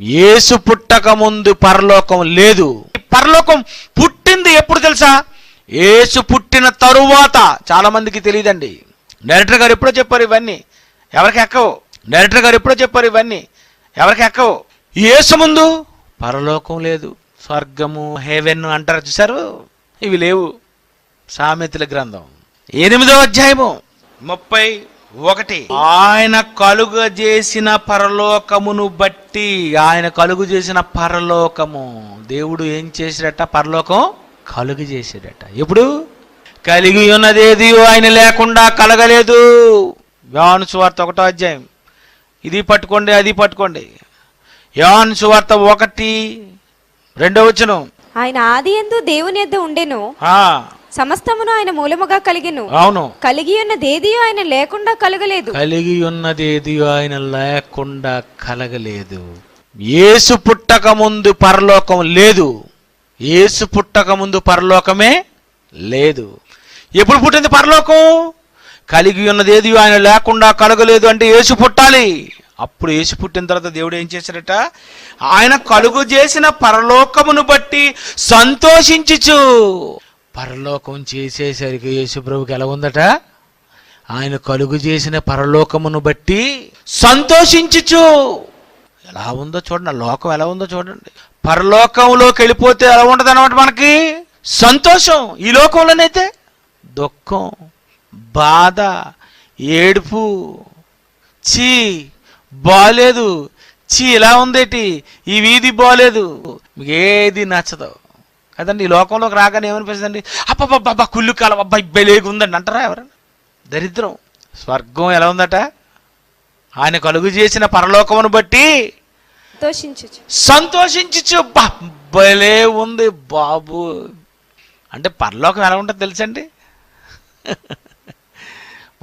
యేసు పుట్టక ముందు పరలోకం లేదు. పరలోకం పుట్టింది ఎప్పుడు తెలుసా? ఏసు పుట్టిన తరువాత. చాలా మందికి తెలియదండి. డైరెక్టర్ గారు ఎప్పుడో చెప్పారు ఇవన్నీ. ఎవరికి ఎక్కవు? డైరెక్టర్ గారు ఎప్పుడో చెప్పారు ఇవన్నీ. ఎవరికి ఎక్కవు? ఏసు ముందు పరలోకం లేదు. స్వర్గము హేవెన్ అంటారు చూసారు ఇవి లేవు. సామెతల గ్రంథం. ఎనిమిదో అధ్యాయము. ముప్పై ఒకటి. ఆయన కలుగ చేసిన పరలోకమును బట్టి ఆయన కలుగు చేసిన పరలోకము. దేవుడు ఏం చేశాడట? పరలోకం కలుగు చేశాడట. ఎప్పుడు? కలిగి ఉన్నదేది ఆయన లేకుండా కలగలేదు. యోహాను సువార్త ఒకటో అధ్యాయం. ఇది పట్టుకోండి అది పట్టుకోండి. యోహాను సువార్త ఒకటి రెండో వచనం. ఆయన ఆది ఎందు దేవుని యొద్ద ఉండెను. ఆ, సమస్తమును ఆయన మూలముగా కలిగెను. అవును. కలిగి ఉన్నదేదియో ఆయన లేకుండా కలగలేదు. కలిగి ఉన్నదేది ఆయన లేకుండా కలగలేదు. యేసు పుట్టక ముందు పరలోకం లేదు. యేసు పుట్టక ముందు పరలోకమే లేదు. ఎప్పుడు పుట్టింది పరలోకం? కలిగి ఉన్నదేది ఆయన లేకుండా కలగలేదు అంటే యేసు పుట్టాలి. అప్పుడు యేసు పుట్టిన తర్వాత దేవుడు ఏం చేశాడట ఆయన కలుగు చేసిన పరలోకమును బట్టి సంతోషించుచు పరలోకం చేసేసరికి యేసుప్రభుకి ఎలా ఉందట? ఆయన కలుగు చేసిన పరలోకమును బట్టి సంతోషించుచు. ఎలా ఉందో చూడండి ఆ లోకం ఎలా ఉందో చూడండి. పరలోకంలోకి వెళ్ళిపోతే ఎలా ఉంటుంది అనమాట మనకి? సంతోషం. ఈ లోకంలోనైతే దుఃఖం బాధ ఏడుపు. చీ బాలేదు. చీ ఇలా ఉందేటి? ఈ వీధి బాలేదు. మీకు ఏది నచ్చదు కదండి ఈ లోకంలోకి రాగానే ఏమనిపిస్తుందండి అబ్బబ్బబ్బా కుళ్ళు కాలం అబ్బాయి బెలేగు ఉందండి అంటారా ఎవరైనా దరిద్రం. స్వర్గం ఎలా ఉందట? ఆయన కలుగు చేసిన పరలోకమును బట్టి సంతోషించచ్చు భలే ఉంది బాబు. అంటే పరలోకం ఎలా ఉంటుందో తెలుసండి?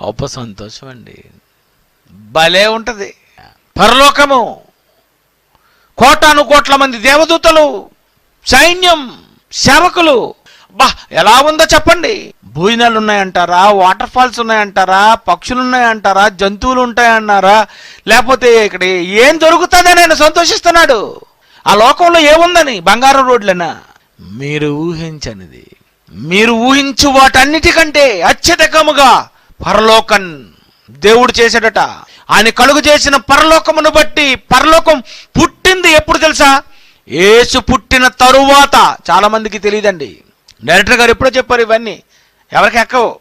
గొప్ప సంతోషం అండి భలే ఉంటుంది. పరలోకము. కోటాను కోట్ల మంది దేవదూతలు సైన్యం. సేవకులు. బా ఎలా ఉందో చెప్పండి. భోజనాలు ఉన్నాయంటారా వాటర్ ఫాల్స్ ఉన్నాయంటారా పక్షులు ఉన్నాయంటారా జంతువులు ఉంటాయన్నారా లేకపోతే ఇక్కడ ఏం దొరుకుతుందని ఆయన సంతోషిస్తున్నాడు. ఆ లోకంలో ఏముందని బంగారం రోడ్లనా? మీరు ఊహించనిది. మీరు ఊహించు వాటన్నిటికంటే అత్యధికముగా పరలోకం దేవుడు చేశాడట. ఆయన కలుగు చేసిన పరలోకమును బట్టి పరలోకం పుట్టింది ఎప్పుడు తెలుసా? ఏసు పుట్టిన తరువాత చాలామందికి తెలియదండి. డైరెక్టర్ గారు ఎప్పుడో చెప్పారు ఇవన్నీ. ఎవరికి ఎక్కవు.